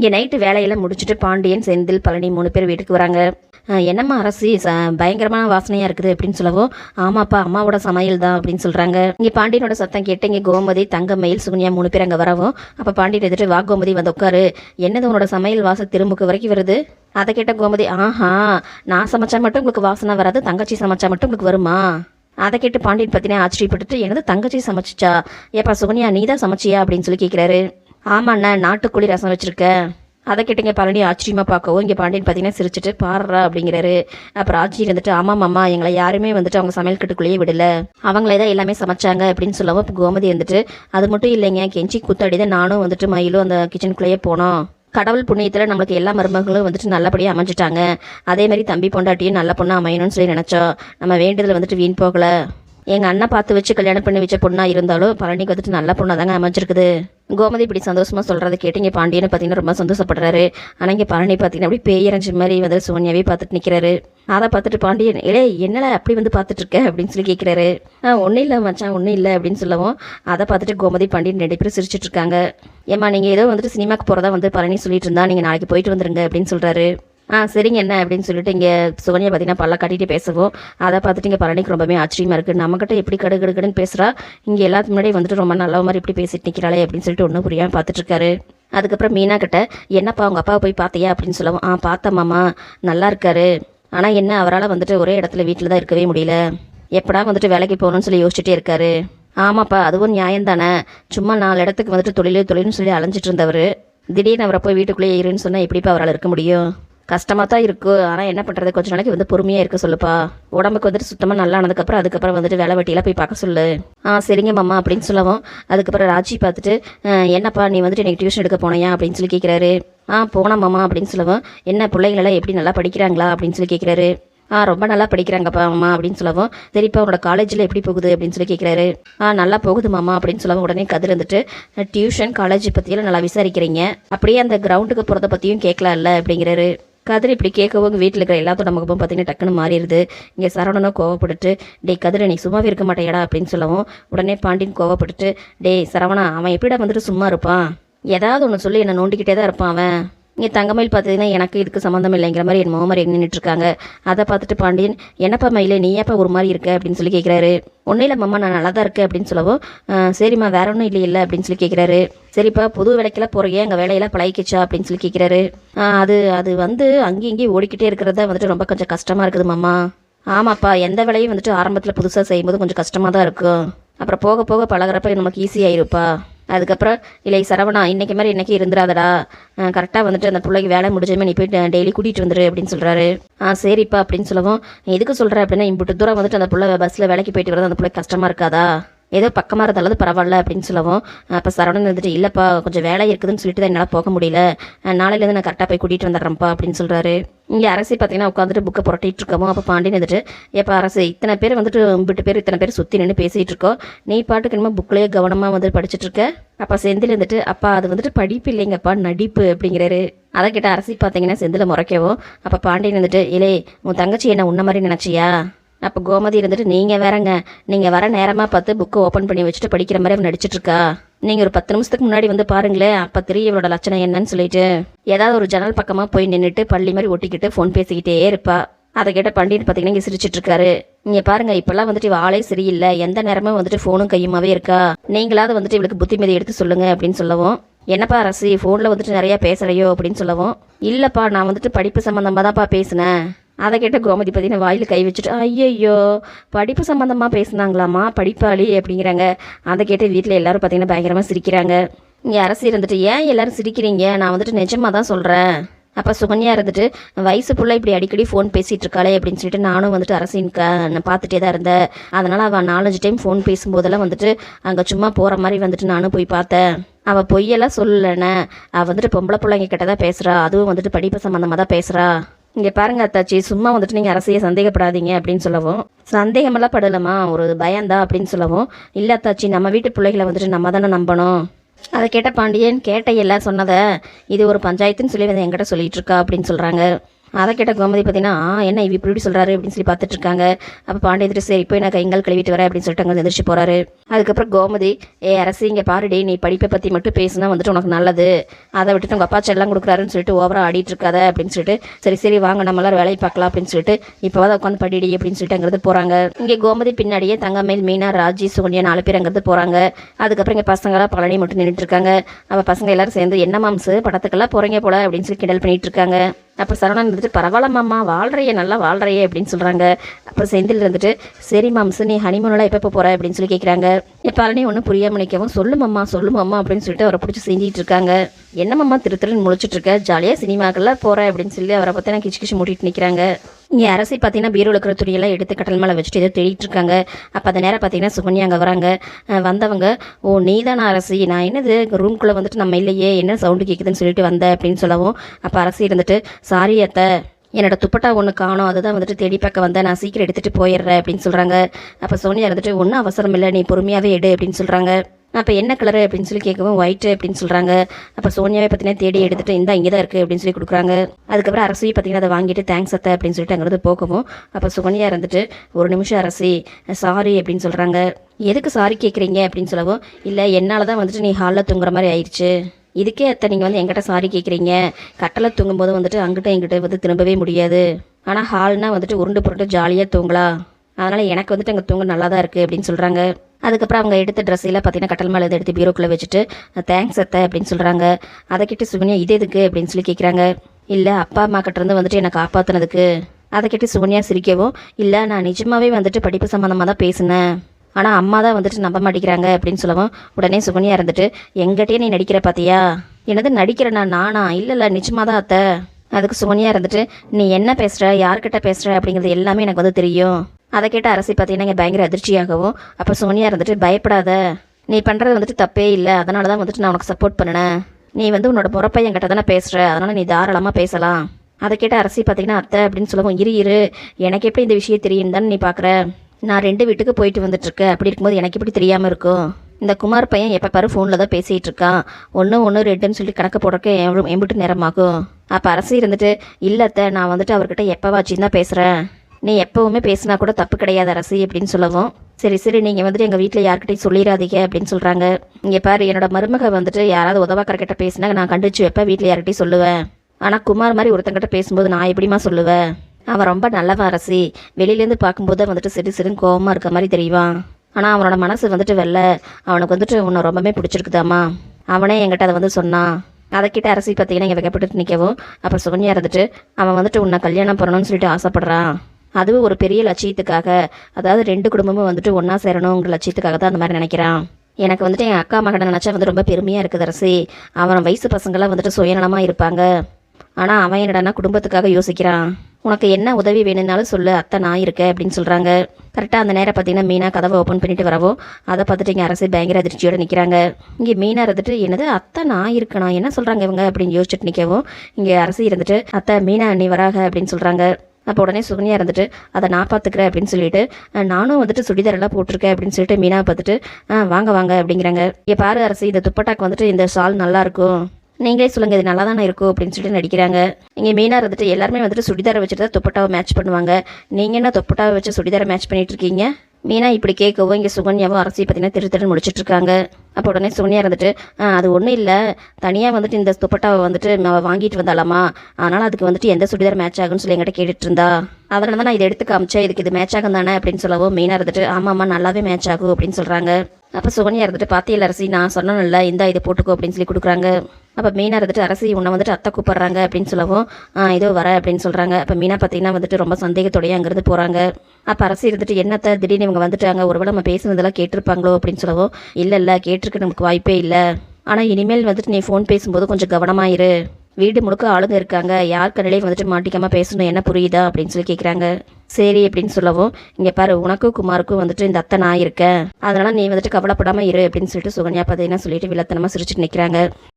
இங்கே நைட்டு வேலையெல்லாம் முடிச்சுட்டு பாண்டியன் செந்தில் பழனி மூணு பேர் வீட்டுக்கு வராங்க. என்னம்மா அரசி? ச பயங்கரமான வாசனையாக இருக்குது அப்படின்னு சொல்லவும் ஆமாப்பா அம்மாவோட சமையல் தான் அப்படின்னு சொல்கிறாங்க இங்கே பாண்டியனோட சத்தம் கேட்டு இங்கே கோமதி தங்கமயில் சுகன்யா மூணு பேர் அங்கே வரவும் அப்போ பாண்டியன் எடுத்துகிட்டு வா கோமதி வந்து உட்காரு. என்னது உன்னோட சமையல் வாசல் திரும்புக்கு வரைக்கும் வருது? அதை கேட்ட கோமதி ஆஹா நான் சமைச்சா மட்டும் உங்களுக்கு வாசனை வராது தங்கச்சி சமைச்சா மட்டும் உங்களுக்கு வருமா? அதை கேட்டு பாண்டியன் பத்தினே ஆச்சரியப்பட்டுட்டு எனது தங்கச்சி சமைச்சிச்சா? ஏப்பா சுகன்யா நீ தான் சமைச்சியா அப்படின்னு சொல்லி கேட்குறாரு ஆமாண்ணா நாட்டுக்கோழி ரசம் வச்சுருக்கேன் அதை கேட்டுங்க பழனி ஆச்சரியமாக பார்க்கவும் இங்கே பாண்டியன் பார்த்தீங்கன்னா சிரிச்சிட்டு பாடுறா அப்படிங்கிறாரு. அப்புறம் ஆச்சி வந்துட்டு ஆமாம் அம்மா எங்களை யாருமே வந்துட்டு அவங்க சமையல் கட்டுக்குள்ளேயே விடல. அவங்களே தான் எல்லாமே சமைச்சாங்க அப்படின்னு சொல்லவும் கோமதி வந்துட்டு அது மட்டும் இல்லைங்க கெஞ்சி குத்தாடி தான் நானும் வந்துட்டு மயிலும் அந்த கிச்சனுக்குள்ளேயே போனோம். கடவுள் புண்ணியத்தில் நம்மளுக்கு எல்லா மருமகளும் வந்துட்டு நல்லபடியாக அமைஞ்சிட்டாங்க. அதே மாதிரி தம்பி பொண்டாட்டியும் நல்ல பொண்ணாக அமையணும்னு சொல்லி நினச்சோம். நம்ம வேண்டுதல் வந்துட்டு வீண் போகலை. எங்கள் அண்ணன் பார்த்து வச்சு கல்யாணம் பண்ணி வச்ச பொண்ணாக இருந்தாலும் பழனிக்கு வந்துட்டு நல்ல பொண்ணாக தாங்க அமைஞ்சிருக்குது. கோமதி இப்படி சந்தோஷமாக சொல்கிறத கேட்டு இங்கே பாண்டியனை பார்த்தீங்கன்னா ரொம்ப சந்தோஷப்படுறாரு. ஆனால் இங்கே பழனி பார்த்தீங்கன்னா அப்படியே பேயரஞ்சு மாதிரி வந்து சோனியாவே பார்த்துட்டு நிற்கிறாரு அதை பார்த்துட்டு பாண்டியன் இலே என்னடா அப்படி வந்து பார்த்துட்டு இருக்க? அப்படின்னு சொல்லி கேட்குறாரு ஆ ஒன்றும் இல்லை மச்சான் ஒன்றும் இல்லை அப்படின்னு சொல்லவும் அதை பார்த்துட்டு கோமதி பாண்டியன் ரெண்டு பேரும் சிரிச்சிட்டு இருக்காங்க. ஏம்மா நீங்கள் ஏதோ வந்துட்டு சினிமாக்கு போகிறதா வந்து பழனி சொல்லிட்டு இருந்தா நீங்கள் நாளைக்கு போயிட்டு வந்துருங்க அப்படின்னு சொல்கிறாரு ஆ சரிங்க என்ன அப்படின்னு சொல்லிட்டு இங்கே சுகன்யா பார்த்தீங்கன்னா பல்ல காட்டிட்டு பேசுவோம் அதை பார்த்துட்டு இங்கே பழனிக்கு ரொம்பவே ஆச்சரியமா இருக்குது நம்மக்கிட்ட எப்படி கடு கடுன்னு பேசுகிறா இங்கே எல்லாத்துக்கு முன்னாடி வந்துட்டு ரொம்ப நல்ல மாதிரி இப்படி பேசிட்டு நிற்கிறாளே அப்படின்னு சொல்லிட்டு ஒன்றும் புரியாமல் பார்த்துட்டு இருக்காரு. அதுக்கப்புறம் மீனா கிட்ட என்னப்பா உங்கள் அப்பாவை போய் பார்த்தியா? அப்படின்னு சொல்லவும் ஆ பார்த்தேன் மாமா நல்லா இருக்காரு. ஆனால் என்ன அவரால் வந்துட்டு ஒரே இடத்துல வீட்டில் தான் இருக்கவே முடியல. எப்படா வந்துட்டு வேலைக்கு போகணும்னு சொல்லி யோசிச்சுட்டே இருக்காரு. ஆமாப்பா அதுவும் நியாயம் தானே சும்மா நாலு இடத்துக்கு வந்துட்டு தொழிலே தொழில்னு சொல்லி அலைஞ்சிட்டு இருந்தவர். திடீர்னு அவரை போய் வீட்டுக்குள்ளேயே இருன்னு சொன்னால் எப்படிப்பா அவரால் இருக்க முடியும்? கஷ்டமாக தான் இருக்கும் ஆனால் என்ன பண்ணுறது கொஞ்ச நாளைக்கு வந்து பொறுமையாக இருக்க சொல்லுப்பா. உடம்புக்கு வந்துட்டு சுத்தமாக நல்லா ஆனதுக்கப்புறம் அதுக்கப்புறம் வந்துட்டு வேலை வெட்டியெல்லாம் போய் பார்க்க சொல்லு. ஆ சரிங்க மாமா அப்படின்னு சொல்லவும் அதுக்கப்புறம் ராஜி பார்த்துட்டு என்னப்பா நீ வந்துட்டு எனக்கு டியூஷன் எடுக்க போனையா? அப்படின்னு சொல்லி கேட்குறாரு ஆ போனேன் மாமா அப்படின்னு சொல்லவும் என்ன பிள்ளைங்களெல்லாம் எப்படி நல்லா படிக்கிறாங்களா? அப்படின்னு சொல்லி கேட்குறாரு ஆ ரொம்ப நல்லா படிக்கிறாங்கப்பா அம்மா அப்படின்னு சொல்லவும் சரிப்பா உன்னோட காலேஜில் எப்படி போகுது? அப்படின்னு சொல்லி கேட்குறாரு ஆ நல்லா போகுது மாமா அப்படின்னு சொல்லவும் உடனே கதிர் வந்துட்டு டியூஷன் காலேஜ் பற்றியெல்லாம் நல்லா விசாரிக்கிறீங்க. அப்படியே அந்த கிரவுண்டுக்கு போகிறத பற்றியும் கேட்கலாம்ல அப்படிங்கிறாரு. கதிர் இப்படி கேட்கவும் வீட்டில் இருக்கிற எல்லாத்தோட முகமும் பார்த்தீங்கன்னா டக்குன்னு மாறிடுது. இங்கே சரவணனும் கோவப்பட்டுட்டு டேய் கதிர நீ சும்மாவே இருக்க மாட்டேடா அப்படின்னு சொல்லவும் உடனே பாண்டியன் கோவப்பட்டுட்டு டேய் சரவணா அவன் எப்படிடா வந்துட்டு சும்மா இருப்பான்? ஏதாவது ஒன்று சொல்லி என்னை நோண்டிக்கிட்டே தான் இருப்பான் அவன். இங்கே தங்கமயில் பார்த்தீங்கன்னா எனக்கு இதுக்கு சம்மந்தம் இல்லைங்கிற மாதிரி என் மாமர் நின்றுட்டு இருக்காங்க அதை பார்த்துட்டு பாண்டியன் என்னப்பா மயிலே நீ ஏப்பா ஒரு மாதிரி இருக்க? அப்படின்னு சொல்லி கேட்குறாரு ஒன்றும் இல்லை மாமா நான் நல்லா தான் இருக்கேன் அப்படின்னு சொல்லவும் சரிம்மா வேற ஒன்றும் இல்லை இல்லை அப்படின்னு சொல்லி கேட்குறாரு சரிப்பா புது வேலைக்கெல்லாம் போகிறீங்க எங்கள் வேலையெல்லாம் பழகிக்கிச்சா? அப்படின்னு சொல்லி கேட்குறாரு அது அது வந்து அங்கேயும் இங்கேயும் ஓடிக்கிட்டே இருக்கிறதா வந்துட்டு ரொம்ப கொஞ்சம் கஷ்டமாக இருக்குது மாமா. ஆமாப்பா எந்த வேலையும் வந்துட்டு ஆரம்பத்தில் புதுசாக செய்யும்போது கொஞ்சம் கஷ்டமாக தான் இருக்கும். அப்புறம் போக போக பழகுறப்ப நமக்கு ஈஸியாயிருப்பா அதுக்கப்புறம் இல்லை சரவணா இன்னைக்கு மாதிரி இன்றைக்கி இருந்துடாதடா கரெக்டாக வந்துட்டு அந்த பிள்ளைக்கு வேலை முடிஞ்சமே நீ போய் டெய்லி கூட்டிகிட்டு வந்துரு அப்படின்னு சொல்கிறாரு ஆ சரிப்பா அப்படின்னு சொல்லவும் எதுக்கு சொல்கிற அப்படின்னா இம்புட்டு தூரம் வந்துட்டு அந்த பிள்ளை பஸ்ஸில் வேலைக்கு போயிட்டு வரது அந்த பிள்ளை கஷ்டமாக இருக்காதா? ஏதோ பக்கமாக இருந்தாலும் பரவாயில்ல அப்படின்னு சொல்லவும் அப்போ சரவணன் வந்துட்டு இல்லைப்பா கொஞ்சம் வேலை இருக்குதுன்னு சொல்லிட்டு தான் என்னால் போக முடியல. நாளையிலேருந்து நான் கரெக்டாக போய் கூட்டிகிட்டு வந்துடுறேன்ப்பா அப்படின்னு சொல்கிறாரு இங்கே அரசி பார்த்தீங்கன்னா உட்காந்துட்டு புக்கை புரட்டிட்டு இருக்கவும் அப்போ பாண்டியன் வந்துட்டு எப்போ அரசு இத்தனை பேர் வந்துட்டு விட்டு பேர் இத்தனை பேர் சுற்றி நின்று பேசிகிட்டு இருக்கோம். நீ பாட்டுக்கு என்னமோ புக்லேயே கவனமாக வந்து படிச்சுட்டு இருக்க. அப்போ செந்தில் இருந்துட்டு அப்பா அது வந்துட்டு படிப்பு இல்லைங்கப்பா நடிப்பு அப்படிங்கிறாரு. அதை கிட்ட அரசி பார்த்தீங்கன்னா செந்தில் முறைக்கவும் அப்போ பாண்டியன் வந்துட்டு இலே உன் தங்கச்சி என்ன உன்ன மாதிரி நினச்சியா? அப்போ கோமதி இருந்துட்டு நீங்கள் வேறங்க. நீங்கள் வர நேரமாக பார்த்து புக்கை ஓப்பன் பண்ணி வச்சுட்டு படிக்கிற மாதிரி அவன் நடிச்சிட்டு இருக்கா நீங்கள் ஒரு பத்து நிமிஷத்துக்கு முன்னாடி வந்து பாருங்களேன் அப்போ தெரியும் இவளோட லட்சணம் என்னன்னு சொல்லிட்டு. ஏதாவது ஒரு ஜன்னல் பக்கமாக போய் நின்றுட்டு பள்ளி மாதிரி ஒட்டிக்கிட்டு ஃபோன் பேசிக்கிட்டே இருப்பா. அதை கேட்ட பண்டிட் பார்த்தீங்கன்னா இங்கே சிரிச்சிட்ருக்காரு. நீங்கள் பாருங்கள் பாருங்க வந்துட்டு இவள் ஆளே சரியில்லை. எந்த நேரமும் வந்துட்டு ஃபோனும் கையுமாவே இருக்கா. நீங்களாவது வந்துட்டு இவளுக்கு புத்திமதி எடுத்து சொல்லுங்கள் அப்படின்னு சொல்லவும். என்னப்பா அரசி ஃபோனில் வந்துட்டு நிறையா பேசுறையோ அப்படின்னு சொல்லவும். இல்லைப்பா நான் வந்துட்டு படிப்பு சம்மந்தமாக தான்ப்பா பேசினேன். அதை கேட்ட கோமதி பார்த்தீங்கன்னா வாயில் கை வச்சுட்டு ஐயையோ படிப்பு சம்மந்தமாக பேசுனாங்களாம்மா படிப்பாளி அப்படிங்கிறாங்க. அதை கேட்டு வீட்டில் எல்லாரும் பார்த்தீங்கன்னா பயங்கரமாக சிரிக்கிறாங்க. இங்கே அரசு இருந்துட்டு ஏன் எல்லாரும் சிரிக்கிறீங்க? நான் வந்துட்டு நிஜமாக தான் சொல்கிறேன் அப்போ சுகன்யா இருந்துட்டு வயசு புள்ள இப்படி அடிக்கடி ஃபோன் பேசிகிட்டு இருக்காளே அப்படின்னு சொல்லிட்டு நானும் வந்துட்டு அரசின் க நான் பார்த்துட்டே தான் இருந்தேன். அதனால் அவள் நாலஞ்சு டைம் ஃபோன் பேசும்போதெல்லாம் வந்துட்டு அங்கே சும்மா போகிற மாதிரி வந்துட்டு நானும் போய் பார்த்தேன். அவள் பொய்யெல்லாம் சொல்லலைண்ணே. அவள் வந்துட்டு பொம்பளை பிள்ளைங்க கிட்ட தான் பேசுகிறா அதுவும் வந்துட்டு படிப்பு சம்மந்தமாக தான் பேசுகிறா இங்கே பாருங்க அத்தாச்சி சும்மா வந்துட்டு நீங்கள் அரசியை சந்தேகப்படாதீங்க அப்படின்னு சொல்லவும் சந்தேகமெல்லாம் படலமா ஒரு பயந்தா அப்படின்னு சொல்லவும் இல்லை அத்தாச்சி நம்ம வீட்டு பிள்ளைகளை வந்துட்டு நம்ம தானே நம்பணும். அதை கேட்ட பாண்டியன் கேட்ட எல்லாம் சொன்னதை இது ஒரு பஞ்சாயத்துன்னு சொல்லி வந்து என்கிட்ட சொல்லிட்டு இருக்கா அப்படின்னு சொல்கிறாங்க அதை கேட்ட கோமதி பார்த்தீங்கன்னா "ஆ, என்ன இவ இப்படி இப்படி சொல்கிறாரு அப்படின்னு சொல்லி பார்த்துட்டு இருக்காங்க. அப்போ பாண்டிய சரி போய் நான் கைங்கள் கழுவிட்டு வரேன் அப்படின்னு சொல்லிட்டு அங்கே எந்திரிச்சு போகிறாரு அதுக்கப்புறம் கோமதி ஏ அரசு இங்கே பாருடி நீ படிப்பை பற்றி மட்டும் பேசுனா வந்துட்டு உனக்கு நல்லது. அதை விட்டுட்டு உங்கள் அப்பா செல்லாம் கொடுக்குறாருன்னு சொல்லிட்டு ஓவராக ஆடிட்டு இருக்காத அப்படின்னு சொல்லிட்டு சரி சரி வாங்க நம்மளாம் வேலையை பார்க்கலாம் அப்படின்னு சொல்லிட்டு இப்போ தான் உட்காந்து படிடி அப்படின்னு சொல்லிட்டு அங்கிருந்து போகிறாங்க இங்கே கோமதி பின்னாடியே தங்கமேல் மீனா ராஜி சுகன்யா நாலு பேர் அங்கேருந்து போகிறாங்க அதுக்கப்புறம் இங்கே பசங்களாம் பழனி மட்டும் நின்றுட்டு இருக்காங்க. அப்போ பசங்க எல்லாரும் சேர்ந்து என்ன மாம்ஸ் படத்துக்கெல்லாம் போகிறீங்க போல அப்படின்னு சொல்லி கிண்டல் பண்ணிட்டு இருக்காங்க. அப்புறம் சரவணன் இருந்துட்டு பரவாயில்ல மாமா வாழ்றையே நல்லா வாழ்றையே அப்படின்னு சொல்கிறாங்க அப்புறம் செந்தில் இருந்துட்டு சரி மாம்சு நீ ஹனிமூனெலாம் எப்போ போகிற அப்படின்னு சொல்லி கேட்குறாங்க பழனி ஒன்றும் புரியாமல் நிற்கவும் சொல்லு மாமா சொல்லு மாமா அப்படின்னு சொல்லிட்டு அவரை பிடிச்சி செஞ்சிகிட்டு இருக்காங்க. என்னம்மா திரு திருன்னு முழிச்சிட்டு இருக்க? ஜாலியாக சினிமாக்கெல்லாம் போகிறேன் அப்படின்னு சொல்லி அவரை பற்றி நான் கிச்சு கிச்சு மூட்டிட்டு நிற்கிறாங்க இங்கே அரசி பார்த்தீங்கன்னா பீரோவில் இருக்கிற துணியெல்லாம் எடுத்து கட்டல் மேலே வச்சுட்டு ஏதோ தேடிட்டு இருக்காங்க. அப்போ அந்த நேரம் பார்த்தீங்கன்னா சுகன்யா அங்கே வராங்க. வந்தவங்க ஓ நீ தானே அரசி? நான் என்னது? ரூம்குள்ளே வந்துட்டு நம்ம இல்லையே. என்ன சவுண்டு கேட்குதுன்னு சொல்லிட்டு வந்தேன் அப்படின்னு சொல்லவும் அப்போ அரசி இருந்துட்டு சாரி அத்தை என்னோட துப்பட்டா ஒன்று காணோம். அதுதான் வந்துட்டு தேடி பார்க்க வந்தேன். நான் சீக்கிரம் எடுத்துகிட்டு போயிடுறேன். அப்படின்னு சொல்கிறாங்க அப்போ சோனியா இருந்துட்டு ஒன்றும் அவசரம் இல்லை. நீ பொறுமையாகவே எடு. அப்படின்னு சொல்கிறாங்க அப்போ என்ன கலரு அப்படின்னு சொல்லி கேட்கவும் ஒயிட்டு அப்படின்னு சொல்கிறாங்க அப்போ சோனியாவை பார்த்தீங்கன்னா தேடி எடுத்துகிட்டு இந்த இங்கே தான் இருக்குது அப்படின்னு சொல்லி கொடுக்குறாங்க. அதுக்கப்புறம் அரசி பார்த்தீங்கன்னா அதை வாங்கிட்டு தேங்க்ஸ் அத்தை அப்படின்னு சொல்லிட்டு அங்கேருந்து போகவும் அப்போ சுகன்யா இருந்துட்டு ஒரு நிமிஷம் அரசி சாரி அப்படின்னு சொல்கிறாங்க எதுக்கு சாரி கேட்குறீங்க அப்படின்னு சொல்லவும் இல்லை என்னால் தான் வந்துட்டு நீ ஹாலில் தூங்குற மாதிரி ஆயிடுச்சு இதுக்கே அத்தை நீங்கள் வந்து எங்கிட்ட சாரி கேட்குறீங்க கட்டளை தூங்கும்போது வந்துட்டு அங்கிட்ட எங்கிட்ட வந்து திரும்பவே முடியாது. ஆனால் ஹால்னால் வந்துட்டு உருண்டு புருண்டு ஜாலியாக தூங்கலாம் அதனால் எனக்கு வந்துட்டு அங்கே தூங்க நல்லா தான் இருக்குது அப்படின்னு சொல்கிறாங்க அதுக்கப்புறம் அவங்க எடுத்த ட்ரெஸ் எல்லாம் பார்த்தீங்கன்னா கட்டல் மேலே எடுத்து பீரோக்குள்ளே வச்சுட்டு தேங்க்ஸ் அத்தை அப்படின்னு சொல்கிறாங்க அதை கிட்ட சுகன்யா இது எதுக்கு? அப்படின்னு சொல்லி கேட்குறாங்க இல்லை அப்பா அம்மா கிட்ட இருந்து வந்துட்டு என்னை காப்பாற்றுனதுக்கு அதை கேட்டு சுகன்யா சிரிக்கவும் இல்லை நான் நிஜமாகவே வந்துட்டு படிப்பு சம்மந்தமாக தான் பேசினேன். ஆனால் அம்மா தான் வந்துட்டு நம்ப மாட்டேங்கிறாங்க அப்படின்னு சொல்லவும் உடனே சுகன்யா இருந்துட்டு எங்கிட்டயே நீ நடிக்கிற பார்த்தியா என்னது நடிக்கிறேனா? நானா? இல்லை இல்லை நிஜமாக தான் அத்தை. அதுக்கு சுகன்யா இருந்துட்டு நீ என்ன பேசுகிற யார்கிட்ட பேசுகிற அப்படிங்கிறது எல்லாமே எனக்கு வந்து தெரியும். அதை கேட்ட அரசி பார்த்தீங்கன்னா இங்கே பயங்கர அதிர்ச்சியாகவும் அப்போ சோனியா இருந்துட்டு பயப்படாத. நீ பண்ணுறது வந்துட்டு தப்பே இல்லை. அதனால தான் வந்துட்டு நான் உனக்கு சப்போர்ட் பண்ணினேன். நீ வந்து உன்னோட பொறப்பை என்கிட்ட தானே பேசுகிற அதனால் நீ தாராளமாக பேசலாம். அதை கேட்ட அரசி பார்த்தீங்கன்னா அத்தை அப்படின்னு சொல்லவும் இரு இரு. எனக்கு எப்படி இந்த விஷயம் தெரியும் தானே நீ பார்க்குற நான் ரெண்டு வீட்டுக்கு போயிட்டு வந்துட்டுருக்கேன் அப்படி இருக்கும்போது எனக்கு எப்படி தெரியாமல் இருக்கும்? இந்த குமார் பையன் எப்போ பாரு ஃபோனில் தான் பேசிகிட்டு இருக்கான். ஒன்று ஒன்று ரெண்டுன்னு சொல்லி கணக்கு போடுறக்கு எவ்வளோ எம்பிட்டு நேரமாகும். அப்போ அரசி இருந்துட்டு அத்தை நான் வந்துட்டு அவர்கிட்ட எப்போவாச்சும் தான் பேசுகிறேன் நீ எப்போவுமே பேசினா கூட தப்பு கிடையாது அரசி அப்படின்னு சொல்லவும். சரி சரி நீங்கள் வந்துட்டு எங்கள் வீட்டில் யார்கிட்டையும் சொல்லிடாதீங்க அப்படின்னு சொல்கிறாங்க இங்கே பாரு என்னோட மருமக வந்துட்டு யாராவது உதவாக்கறக்கிட்ட பேசினா நான் கண்டிச்சு வைப்பேன் வீட்டில் யார்கிட்டையும் சொல்லுவேன். ஆனால் குமார் மாதிரி ஒருத்தங்கிட்ட பேசும்போது நான் எப்படிமா சொல்லுவேன் அவன் ரொம்ப நல்லவன் அரசி. வெளியிலேருந்து பார்க்கும்போது வந்துட்டு சிறு சிறு கோவமாக இருக்க மாதிரி தெரியவான் ஆனால் அவனோட மனசு வந்துட்டு வெள்ள அவனுக்கு வந்துட்டு உன்னை ரொம்பவே பிடிச்சிருக்குதாம்மா. அவனே என்கிட்ட அதை வந்து சொன்னான் அதை கிட்ட அரசி பார்த்தீங்கன்னா இங்கே வைக்கப்பட்டு நிற்கவும் அப்புறம் சுகன்யா இருந்துட்டு அவன் வந்துட்டு உன்னை கல்யாணம் பண்ணணும்னு சொல்லிட்டு ஆசைப்பட்றான். அதுவும் ஒரு பெரிய லட்சியத்துக்காக. அதாவது ரெண்டு குடும்பமும் வந்துட்டு ஒன்றா சேரணுங்கிற லட்சியத்துக்காக தான் அந்த மாதிரி நினைக்கிறான். எனக்கு வந்துட்டு என் அக்கா மகனை நினச்சா வந்து ரொம்ப பெருமையாக இருக்குது அரசி. அவன் வயசு பசங்களாம் வந்துட்டு சுயநலமாக இருப்பாங்க. ஆனால் அவன் என்னடான்னா குடும்பத்துக்காக யோசிக்கிறான். உனக்கு என்ன உதவி வேணும்னாலும் சொல்லு அத்தை நான் இருக்கேன் அப்படின்னு சொல்கிறாங்க கரெக்டாக அந்த நேரம் பார்த்தீங்கன்னா மீனா கதவை ஓப்பன் பண்ணிட்டு வரவோ அதை பார்த்துட்டு இங்கே அரசு பயங்கர அதிர்ச்சியோட நிற்கிறாங்க இங்கே மீனா இருந்துட்டு என்னது அத்தை நான் இருக்கணும் என்ன சொல்கிறாங்க இவங்க? அப்படின்னு யோசிச்சுட்டு நிற்கவும் இங்கே அரசு இருந்துட்டு அத்தை மீனா நீ வராக அப்படின்னு சொல்கிறாங்க அப்போ உடனே சுகன்யா இருந்துட்டு அதை நான் பார்த்துக்கிறேன் அப்படின்னு சொல்லிட்டு நானும் வந்துட்டு சுடிதார் எல்லாம் போட்டிருக்கேன் அப்படின்னு சொல்லிட்டு மீனா பார்த்துட்டு வாங்க வாங்க அப்படிங்கிறாங்க. இங்கே பாரு அரசு இந்த துப்பட்டாக்கு வந்துட்டு இந்த ஷால் நல்லா இருக்கும். நீங்களே சொல்லுங்க இது நல்லா தானே இருக்கும் அப்படின்னு சொல்லிட்டு நடிக்கிறாங்க. இங்கே மெயினாக இருந்துட்டு எல்லாருமே வந்துட்டு சுடிதாரை வச்சுட்டு தான் துப்பட்டாவை மேட்ச் பண்ணுவாங்க. நீங்கள் என்ன துப்பட்டாவை வச்சு சுடிதாரை மேட்ச் பண்ணிட்டு இருக்கீங்க? மீனா இப்படி கேட்கவும் இங்கே சுகன்யாவும் அரசி பார்த்தீங்கன்னா திரு திரு முடிச்சிட்ருக்காங்க அப்போ உடனே சுகன்யா இருந்துட்டு அது ஒன்றும் இல்லை. தனியாக வந்துட்டு இந்த துப்பட்டாவை வந்துட்டு வாங்கிட்டு வந்தாலாமா? அதனால் அதுக்கு வந்துட்டு எந்த சுடிதார் மேட்ச் ஆகுன்னு சொல்லி என்கிட்ட கேட்டுட்டு இருந்தா அதனால தான் நான் இதை எடுத்து காமிச்சேன். இதுக்கு இது மேட்ச் ஆகும் தானே அப்படின்னு சொல்லவும் மீனாக இருந்துட்டு ஆமாம்மா நல்லாவே மேட்ச் ஆகும் அப்படின்னு சொல்கிறாங்க அப்போ சுகன்யா இருந்துட்டு பாத்தியல் அரசி நான் சொன்னேன்ல இந்தா இதை போட்டுக்கோ அப்படின்னு சொல்லி கொடுக்குறாங்க. அப்போ மீனா இருந்துட்டு அரசி உன்னை வந்துட்டு அத்தை கூப்பிட்றாங்க அப்படின்னு சொல்லவும் இதோ வர அப்படின்னு சொல்கிறாங்க அப்போ மீனா பார்த்தீங்கன்னா வந்துட்டு ரொம்ப சந்தேகத்தோடய அங்கேருந்து போகிறாங்க அப்போ அரசி இருந்துட்டு என்னத்தை திடீர்னு இவங்க வந்துட்டாங்க ஒருவேளை நம்ம பேசுனதெல்லாம் கேட்டிருப்பாங்களோ? அப்படின்னு சொல்லவும் இல்லை இல்லை கேட்டிருக்க நமக்கு வாய்ப்பே இல்லை. ஆனால் இனிமேல் வந்துட்டு நீ ஃபோன் பேசும்போது கொஞ்சம் கவனமாயிரு. வீடு முழுக்க ஆளுங்க இருக்காங்க. யார் கண்ணிலையும் வந்துட்டு மாட்டிக்காமல் பேசணும் என்ன புரியுதா? அப்படின்னு சொல்லி கேட்குறாங்க சரி அப்படின்னு சொல்லவும் இங்கே பாரு உனக்கும் குமாருக்கும் வந்துட்டு இந்த அத்தை நான் இருக்கேன் அதனால நீ வந்துட்டு கவலைப்படாமல் இரு அப்படின்னு சொல்லிட்டு சுகன்யா பார்த்தீங்கன்னா சொல்லிட்டு வில்லத்தனமாக சிரிச்சுட்டு நிற்கிறாங்க